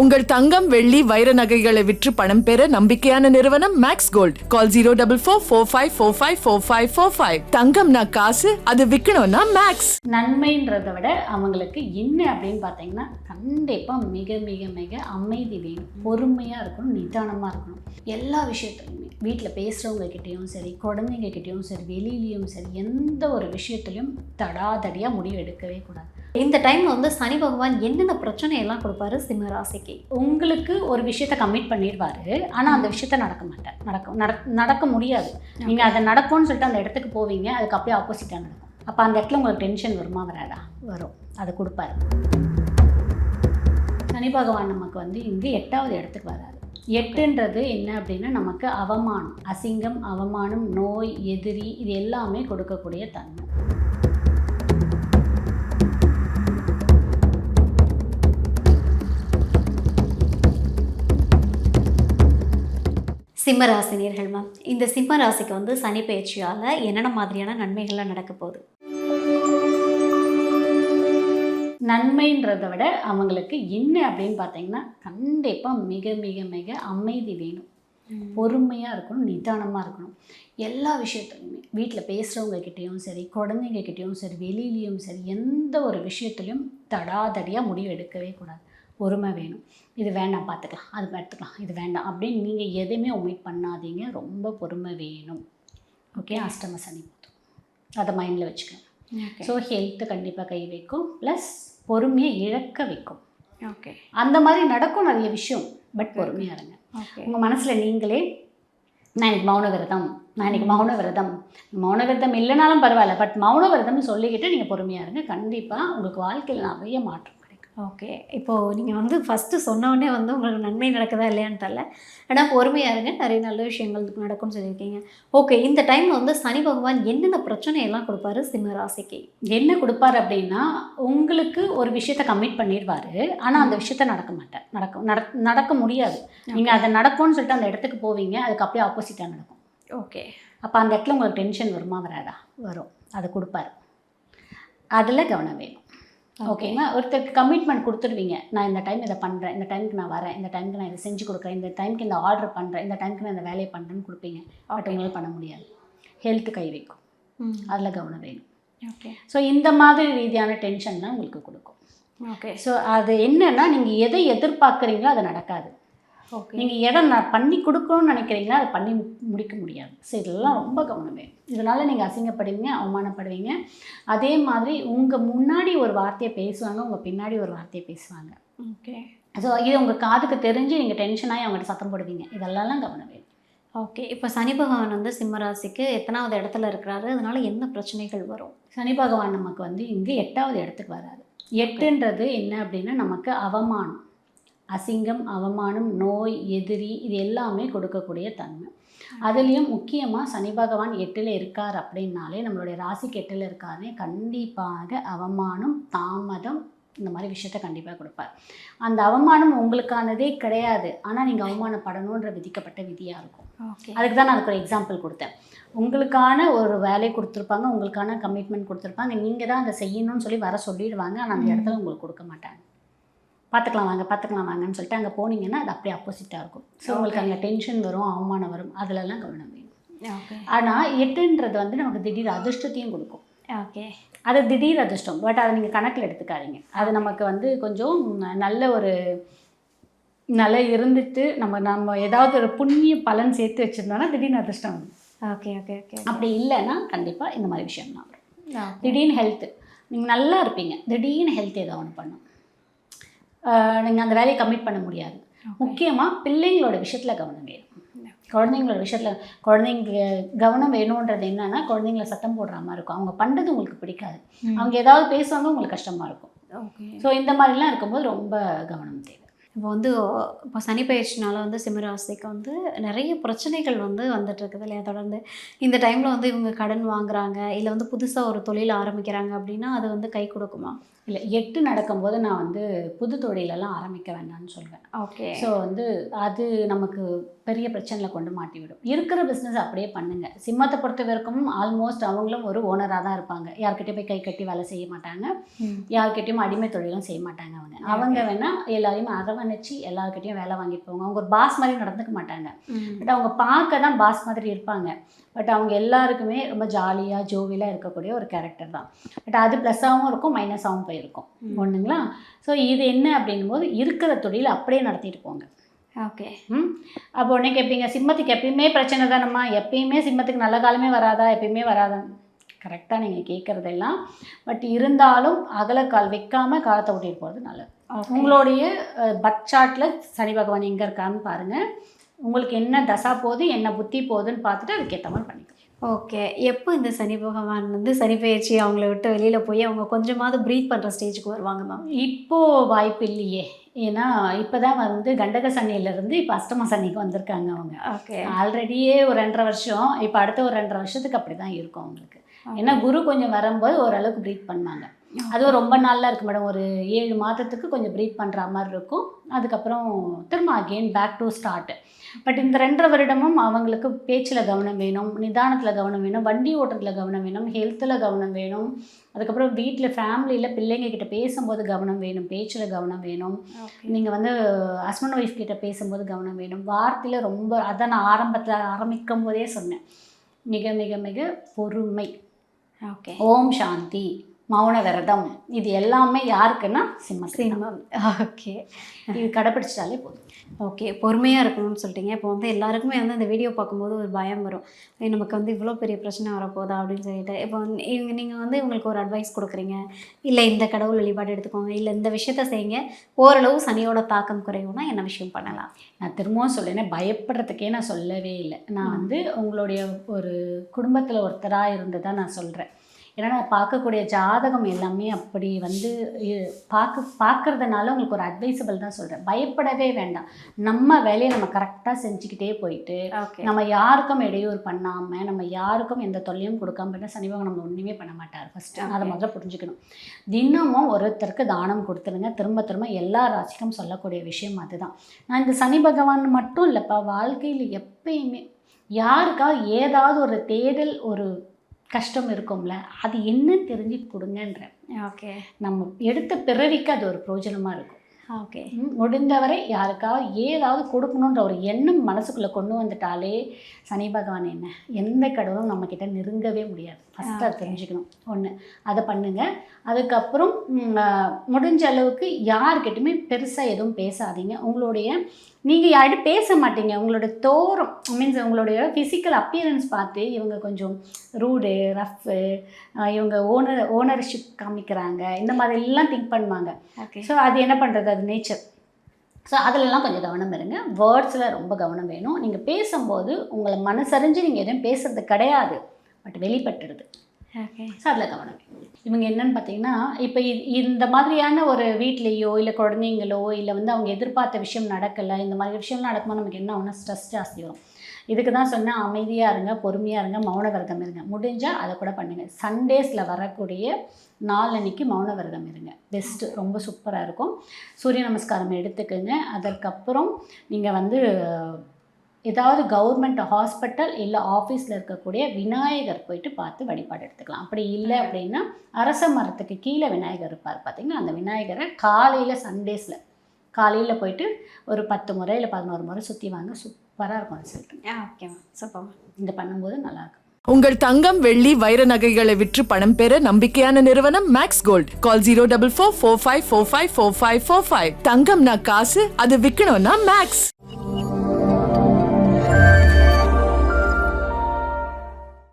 உங்கள் தங்கம் வெள்ளி வைர நகைகளை விற்று பணம் பெற நம்பிக்கையான நிறுவனம் max gold call zero double four four five four five four five four five தங்கம்னா காசு அது விற்கணும்னா மேக்ஸ் நன்மைன்றதை விட அவங்களுக்கு என்ன அப்படின்னு பார்த்தீங்கன்னா கண்டிப்பாக மிக மிக மிக அமைதி வேணும். பொறுமையாக இருக்கணும் நிதானமாக இருக்கணும். எல்லா விஷயத்துலையுமே. வீட்டில் பேசுகிறவங்க கிட்டேயும் சரி குழந்தைங்க கிட்டேயும் சரி வெளியிலையும் சரி எந்த ஒரு விஷயத்துலையும் தடாதடியாக முடிவு எடுக்கவே கூடாது. இந்த டைம்ல வந்து சனி பகவான் என்னென்ன பிரச்சனை எல்லாம் கொடுப்பாரு சிம்ம ராசிக்கு? உங்களுக்கு ஒரு விஷயத்த கமிட் பண்ணிடுவாரு. ஆனால் அந்த விஷயத்த நடக்க மாட்டார். நடக்க நடக்க முடியாது. நீங்கள் அதை நடக்கும்னு சொல்லிட்டு அந்த இடத்துக்கு போவீங்க. அதுக்கு அப்படியே ஆப்போசிட்டாக நடக்கும். அப்போ அந்த இடத்துல உங்களுக்கு டென்ஷன் வருமா வராதா? வரும். அதை கொடுப்பாரு. சனி பகவான் நமக்கு வந்து இங்கே எட்டாவது இடத்துக்கு வராரு. எட்டுன்றது என்ன அப்படின்னா நமக்கு அவமானம். அசிங்கம் அவமானம் நோய் எதிரி இது எல்லாமே கொடுக்கக்கூடிய தன்மை. சிம்ம ராசினியர்கள் மேம் இந்த சிம்ம ராசிக்கு வந்து சனி பயிற்சியால என்னென்ன மாதிரியான நன்மைகள்லாம் நடக்க போகுது? நன்மைன்றதை விட அவங்களுக்கு என்ன அப்படின்னு பார்த்தீங்கன்னா கண்டிப்பாக மிக மிக மிக அமைதி வேணும். பொறுமையாக இருக்கணும் நிதானமாக இருக்கணும். எல்லா விஷயத்துலையுமே வீட்டில் பேசுகிறவங்க கிட்டேயும் சரி குழந்தைங்க கிட்டேயும் சரி வெளியிலையும் சரி எந்த ஒரு விஷயத்துலையும் தடாதடியாக முடிவு எடுக்கவே கூடாது. பொறுமை வேணும். இது வேண்டாம் பார்த்துக்கலாம். அது எடுத்துக்கலாம். இது வேண்டாம். அப்படின்னு நீங்கள் எதுவுமே ஒமிட் பண்ணாதீங்க. ரொம்ப பொறுமை வேணும். ஓகே அஷ்டம சனி அதை மைண்டில் வச்சுக்கோங்க. ஸோ ஹெல்த்து கண்டிப்பாக கை வைக்கும். ப்ளஸ் பொறுமையை இழக்க வைக்கும். ஓகே அந்த மாதிரி நடக்கும் நிறைய விஷயம். பட் பொறுமையாக இருங்க. உங்கள் மனசில் நீங்களே நான் இன்னைக்கு மௌன விரதம். நான் இன்னைக்கு மௌன விரதம். மௌன விரதம் இல்லைனாலும் பரவாயில்ல. பட் மௌன விரதம்னு சொல்லிக்கிட்டு நீங்கள் பொறுமையாக இருங்க. கண்டிப்பாக உங்களுக்கு வாழ்க்கையில் நிறைய மாற்றம் ஓகே இப்போது நீங்கள் வந்து ஃபஸ்ட்டு சொன்ன உடனே வந்து உங்களுக்கு நன்மை நடக்குதா இல்லையான்னு தெரில ஆனால் பொறுமையாக இருங்க. நிறைய நல்ல விஷயங்கள் நடக்கும்னு சொல்லியிருக்கீங்க. ஓகே இந்த டைமில் வந்து சனி பகவான் என்னென்ன பிரச்சனை எல்லாம் கொடுப்பாரு? சிம்ம ராசிக்கு. என்ன கொடுப்பாரு அப்படின்னா உங்களுக்கு ஒரு விஷயத்த கமிட் பண்ணிடுவாரு. ஆனால் அந்த விஷயத்த நடக்க மாட்டார். நடக்க நட நடக்க முடியாது. நீங்கள் அதை நடக்கும்னு சொல்லிட்டு அந்த இடத்துக்கு போவீங்க. அதுக்கு அப்படியே ஆப்போசிட்டாக நடக்கும். ஓகே. அப்போ அந்த இடத்துல உங்களுக்கு டென்ஷன் வருமா வராதா? வரும். அதை கொடுப்பாரு. அதில் கவனம் வேணும். ஓகேங்களா ஒருத்தருக்கு கமிட்மெண்ட் கொடுத்துருவீங்க. நான் இந்த டைம் இதை பண்ணுறேன் இந்த டைமுக்கு நான் வரேன். இந்த டைமுக்கு நான் இதை செஞ்சு கொடுக்குறேன். இந்த டைமுக்கு இந்த ஆர்டர் பண்ணுறேன் இந்த டைமுக்கு நான் இந்த வேலையை பண்ணுறேன்னு கொடுப்பீங்க. பட் உங்களால் பண்ண முடியாது. ஹெல்த் கை வைக்கும். அதில் கவனம் வேணும். ஓகே ஸோ இந்த மாதிரி ரீதியான டென்ஷன் தான் உங்களுக்கு கொடுக்கும். ஓகே ஸோ அது என்னன்னா நீங்கள் எதை எதிர்பார்க்குறீங்களோ அது நடக்காது. நீங்கள் இடம் நான் பண்ணி கொடுக்கணும்னு நினைக்கிறீங்களா அதை பண்ணி முடிக்க முடியாது. ஸோ இதெல்லாம் ரொம்ப கவனம். வேணும் இதனால் நீங்கள் அசிங்கப்படுவீங்க அவமானப்படுவீங்க. அதே மாதிரி உங்கள் முன்னாடி ஒரு வார்த்தையை பேசுவாங்க உங்கள் பின்னாடி ஒரு வார்த்தையை பேசுவாங்க. ஓகே. ஸோ இது உங்கள் காதுக்கு தெரிஞ்சு நீங்கள் டென்ஷனாகி அவங்கள்ட்ட சத்தம் போடுவீங்க. இதெல்லாம் கவனம். வேணும் ஓகே. இப்போ சனி பகவான் வந்து சிம்ம ராசிக்கு எத்தனாவது இடத்துல இருக்கிறாரு அதனால என்ன பிரச்சனைகள் வரும்? சனி பகவான் நமக்கு வந்து இங்கே எட்டாவது இடத்துக்கு வராது எட்டுன்றது என்ன அப்படின்னா நமக்கு அவமானம். அசிங்கம் அவமானம் நோய் எதிரி இது எல்லாமே கொடுக்கக்கூடிய தன்மை. அதுலேயும் முக்கியமாக சனி பகவான் எட்டில் இருக்கார் அப்படின்னாலே நம்மளுடைய ராசிக்கு எட்டில் இருக்காருனே கண்டிப்பாக அவமானம் தாமதம் இந்த மாதிரி விஷயத்த கண்டிப்பாக கொடுப்பார். அந்த அவமானம் உங்களுக்கானதே கிடையாது. ஆனால் நீங்கள் அவமானப்படணுன்ற விதிக்கப்பட்ட விதியாக இருக்கும். ஓகே. அதுக்கு தான் நான் அதுக்கு ஒரு எக்ஸாம்பிள் கொடுத்தேன். உங்களுக்கான ஒரு வேலை கொடுத்துருப்பாங்க உங்களுக்கான கமிட்மெண்ட் கொடுத்துருப்பாங்க நீங்கள் தான் அதை செய்யணும்னு சொல்லி வர சொல்லிடுவாங்க. ஆனால் அந்த இடத்துல உங்களுக்கு கொடுக்க மாட்டாங்க. பார்த்துக்கலாம் வாங்க பார்த்துக்கலாம் வாங்கன்னு சொல்லிட்டு அங்கே போனீங்கன்னா அது அப்படியே ஆப்போசிட்டாக இருக்கும். ஸோ உங்களுக்கு அங்கே டென்ஷன் வரும் அவமானம் வரும். அதிலெல்லாம் கவனம் வேணும். ஆனால் எட்டுன்றது வந்து நமக்கு திடீர் அதிர்ஷ்டத்தையும் கொடுக்கும். ஓகே அது திடீர் அதிர்ஷ்டம். பட் அதை நீங்கள் கணக்கில் எடுத்துக்காதீங்க. அது நமக்கு வந்து கொஞ்சம் நல்ல ஒரு நல்லா இருந்துட்டு நம்ம நம்ம ஏதாவது ஒரு புண்ணிய பலன் சேர்த்து வச்சுருந்தோன்னா திடீர்னு அதிர்ஷ்டம் வரும் ஓகே ஓகே ஓகே அப்படி இல்லைன்னா கண்டிப்பாக இந்த மாதிரி விஷயம்லாம் வரும். திடீர்னு ஹெல்த்து நீங்கள் நல்லா இருப்பீங்க. திடீர்னு ஹெல்த் ஏதோ ஒன்று பண்ணும். நீங்கள் அந்த வேலையை கமிட் பண்ண முடியாது. முக்கியமாக பிள்ளைங்களோட விஷயத்தில் கவனம் வேணும். குழந்தைங்களோட விஷயத்தில் குழந்தைங்க கவனம் வேணுன்றது என்னன்னா குழந்தைங்கள சத்தம் போடுற மாதிரி இருக்கும். அவங்க பண்ணுறது உங்களுக்கு பிடிக்காது. அவங்க ஏதாவது பேசுவாங்க உங்களுக்கு கஷ்டமாக இருக்கும். ஸோ இந்த மாதிரிலாம் இருக்கும்போது ரொம்ப கவனம் தேவை. இப்போ வந்து இப்போ சனி பயிற்சினால வந்து சிம்மராசிக்கு வந்து நிறைய பிரச்சனைகள் வந்து வந்துட்டு இருக்குது இல்லையா? தொடர்ந்து இந்த டைமில் வந்து இவங்க கடன் வாங்குறாங்க இல்லை வந்து புதுசாக ஒரு தொழில் ஆரம்பிக்கிறாங்க அப்படின்னா அது வந்து கை கொடுக்குமா? இல்லை எட்டு நடக்கும்போது நான் வந்து புது தொழிலெல்லாம் ஆரம்பிக்க வேண்டாம்னு சொல்வேன். ஓகே ஸோ வந்து அது நமக்கு பெரிய பிரச்சனையில் கொண்டு மாட்டி விடும் இருக்கிற பிஸ்னஸ் அப்படியே பண்ணுங்க. சிம்மத்தை பொறுத்த வரைக்கும் ஆல்மோஸ்ட் அவங்களும் ஒரு ஓனராக தான் இருப்பாங்க. யார்கிட்டயும் போய் கை கட்டி வேலை செய்ய மாட்டாங்க. யார்கிட்டயும் அடிமை தொழிலும் செய்ய மாட்டாங்க அவங்க. அவங்க வேணால் எல்லாரையும் அரவணைச்சு எல்லாருக்கிட்டையும் வேலை வாங்கிட்டு போவாங்க அவங்க ஒரு பாஸ் மாதிரி நடந்துக்க மாட்டாங்க. பட் அவங்க பார்க்க தான் பாஸ் மாதிரி இருப்பாங்க. பட் அவங்க எல்லாருக்குமே ரொம்ப ஜாலியாக ஜோவியலாக இருக்கக்கூடிய ஒரு கேரக்டர் தான். பட் அது ப்ளஸ்ஸாகவும் இருக்கும் மைனஸாகவும் போயிருக்கும். ஒன்றுங்களா ஸோ இது என்ன அப்படின்னும் போது இருக்கிற தொழில் அப்படியே நடத்திட்டு போங்க. ஓகே. ம்? அப்போ உடனே கேட்பீங்க சிம்மத்துக்கு எப்பயுமே பிரச்சனை தானம்மா? எப்பயுமே சிம்மத்துக்கு நல்ல காலமே வராதா? எப்பயுமே வராதா? கரெக்டாக நீங்கள் கேட்குறதெல்லாம் பட் இருந்தாலும் அகலக்கால் வைக்காம காலத்தை ஓட்டிட்டு போகிறது நல்லது. உங்களுடைய பத் சார்ட்டில் சனி பகவான் எங்கே இருக்கான்னு பாருங்கள் உங்களுக்கு என்ன தசா போகுது என்ன புத்தி போகுதுன்னு பார்த்துட்டு அதுக்கேற்ற மாதிரி பண்ணிக்கலாம் ஓகே எப்போ இந்த சனி பகவான் வந்து சனி பயிற்சி அவங்கள விட்டு வெளியில் போய் அவங்க கொஞ்சமாவது ப்ரீத் பண்ணுற ஸ்டேஜுக்கு வருவாங்க மேம் இப்போ வாய்ப்பு இல்லையே. ஏன்னா இப்போ தான் வந்து கண்டக சனியிலேருந்து இப்போ அஷ்டம சனிக்கு வந்திருக்காங்க அவங்க. ஓகே ஆல்ரெடியே ஒரு ரெண்டரை வருஷம். இப்போ அடுத்த ஒரு ரெண்டரை வருஷத்துக்கு அப்படி தான் இருக்கும் அவங்களுக்கு. ஏன்னா குரு கொஞ்சம் வரும்போது ஓரளவுக்கு ப்ரீத் பண்ணாங்க அதுவும் ரொம்ப நாளாக இருக்கு மேடம் ஒரு ஏழு மாதத்துக்கு கொஞ்சம் ப்ரீத் பண்ணுற மாதிரி இருக்கும். அதுக்கப்புறம் திரும்ப again back to start but இந்த ரெண்டரை வருடமும் அவங்களுக்கு பேச்சில் கவனம் வேணும் நிதானத்தில் கவனம் வேணும் வண்டி ஓட்டுறதுல கவனம் வேணும் ஹெல்த்தில் கவனம் வேணும். அதுக்கப்புறம் வீட்டில் ஃபேமிலியில் பிள்ளைங்க கிட்ட பேசும்போது கவனம் வேணும் பேச்சில் கவனம் வேணும். நீங்கள் வந்து ஹஸ்பண்ட் ஒய்ஃப் கிட்ட பேசும்போது கவனம் வேணும். வார்த்தையில் ரொம்ப அதான் நான் ஆரம்பத்தில் ஆரம்பிக்கும் போதே சொன்னேன். மிக மிக மிக பொறுமை. ஓகே ஓம் சாந்தி. மௌன விரதம் இது எல்லாமே யாருக்குன்னா சிம்மத்துக்கு சிம்மம். ஓகே. இது கடைப்பிடிச்சிட்டாலே போதும். ஓகே. பொறுமையாக இருக்கணும்னு சொல்லிட்டீங்க. இப்போ வந்து எல்லாருக்குமே வந்து அந்த வீடியோ பார்க்கும்போது ஒரு பயம் வரும். நமக்கு வந்து இவ்வளோ பெரிய பிரச்சனை வரப்போதா? அப்படின்னு சொல்லிட்டு. இப்போ இவங்க நீங்கள் வந்து இவங்களுக்கு ஒரு அட்வைஸ் கொடுக்குறீங்க. இல்லை இந்த கடவுள் வழிபாடு எடுத்துக்கோங்க. இல்லை இந்த விஷயத்த செய்யுங்க. ஓரளவு சனியோட தாக்கம் குறையும்னா என்ன விஷயம் பண்ணலாம்? நான் திரும்பவும் சொல்லேன்னா பயப்படுறதுக்கே நான் சொல்லவே இல்லை. நான் வந்து உங்களுடைய ஒரு குடும்பத்தில் ஒருத்தராக இருந்து தான் நான் சொல்கிறேன் ஏன்னா நான் பார்க்கக்கூடிய ஜாதகம் எல்லாமே அப்படி வந்து பார்க்க பார்க்கறதுனால உங்களுக்கு ஒரு அட்வைசபிள் தான் சொல்கிறேன் பயப்படவே வேண்டாம். நம்ம வேலையை நம்ம கரெக்டாக செஞ்சுக்கிட்டே போயிட்டு நம்ம யாருக்கும் இடையூறு பண்ணாமல் நம்ம யாருக்கும் எந்த தொல்லையும் கொடுக்காம பண்ண சனிபகம் நம்ம ஒன்றுமே பண்ண மாட்டார். ஃபஸ்ட்டு அதை. முதல்ல புரிஞ்சுக்கணும். தினமும் ஒருத்தருக்கு தானம் கொடுத்துருங்க. திரும்ப திரும்ப எல்லா ராசிக்கும் சொல்லக்கூடிய விஷயம் அதுதான். நான் இந்த சனி பகவான் மட்டும் இல்லைப்பா வாழ்க்கையில் எப்பயுமே யாருக்காவது ஏதாவது ஒரு தேடல் ஒரு கஷ்டம் இருக்கும்ல அது என்னன்னு தெரிஞ்சு கொடுங்கன்றேன் ஓகே. நம்ம எடுத்த பிறவிக்கு அது ஒரு பிரயோஜனமாக இருக்கும். ஓகே. ம், முடிந்தவரை யாருக்காவது ஏதாவது கொடுக்கணுன்ற ஒரு எண்ணம் மனசுக்குள்ளே கொண்டு வந்துட்டாலே சனி பகவான் என்ன எந்த கடவுளும் நம்மக்கிட்ட நெருங்கவே முடியாது. ஃபஸ்ட்டு அதை. தெரிஞ்சுக்கணும். ஒன்று அதை பண்ணுங்க. அதுக்கப்புறம் முடிஞ்ச அளவுக்கு யாருக்கிட்டையுமே பெருசாக எதுவும் பேசாதீங்க. உங்களுடைய நீங்கள் யார்கிட்ட பேச மாட்டீங்க. உங்களோட தோரம் மீன்ஸ் உங்களுடைய ஃபிசிக்கல் அப்பியரன்ஸ் பார்த்து இவங்க கொஞ்சம் ரூடு ரஃப்பு இவங்க ஓனர் ஓனர்ஷிப் காமிக்கிறாங்க. இந்த மாதிரிலாம் திங்க் பண்ணுவாங்க. ஸோ அது என்ன பண்ணுறது அது நேச்சர் ஸோ அதிலெல்லாம் கொஞ்சம் கவனம் இருங்க. வேர்ட்ஸில் ரொம்ப கவனம் வேணும். நீங்கள் பேசும்போது உங்களை மனசறிஞ்சு நீங்கள் எதுவும் பேசுறது கிடையாது. பட் வெளிப்பட்டுடுது. ஸோ அதில் கவனம். இவங்க என்னன்னு பார்த்தீங்கன்னா இப்போ இந்த மாதிரியான ஒரு வீட்லேயோ இல்லை குழந்தைங்களோ இல்லை வந்து அவங்க எதிர்பார்த்த விஷயம் நடக்கலை இந்த மாதிரி விஷயம்லாம் நடக்கும்போது நமக்கு என்ன ஒன்று ஸ்ட்ரெஸ் ஜாஸ்தி வரும். இதுக்கு தான் சொன்னேன் அமைதியாக இருங்க பொறுமையாக இருங்க மௌன விரதம் இருங்க. முடிஞ்சால் அதை கூட பண்ணுங்கள் சண்டேஸில் வரக்கூடிய நாளன்னைக்கு மௌன விரதம் இருங்க. பெஸ்ட்டு ரொம்ப சூப்பராக இருக்கும். சூரிய நமஸ்காரம் எடுத்துக்கோங்க. அதற்கப்புறம் நீங்கள் வந்து ஏதாவது கவர்மெண்ட் ஹாஸ்பிட்டல் இல்லை ஆஃபீஸில் இருக்கக்கூடிய விநாயகர் போயிட்டு பார்த்து வழிபாடு எடுத்துக்கலாம். அப்படி இல்லை அப்படின்னா அரச மரத்துக்கு கீழே விநாயகர் இருப்பார் பார்த்தீங்கன்னா அந்த விநாயகரை காலையில் சண்டேஸில் காலையில் போயிட்டு ஒரு பத்து முறை இல்லை பதினோரு முறை சுற்றி வாங்க சூப்பராக இருக்கும் ரிசல்ட் ஓகே மேம் சூப்பர் இந்த பண்ணும்போது நல்லாயிருக்கும் உங்கள் தங்கம் வெள்ளி வைர நகைகளை விற்று பணம் பெற நம்பிக்கையான நிறுவனம் max gold call zero double four four five four five four five four five தங்கம்னா காசு அது விற்கணும்னா மேக்ஸ்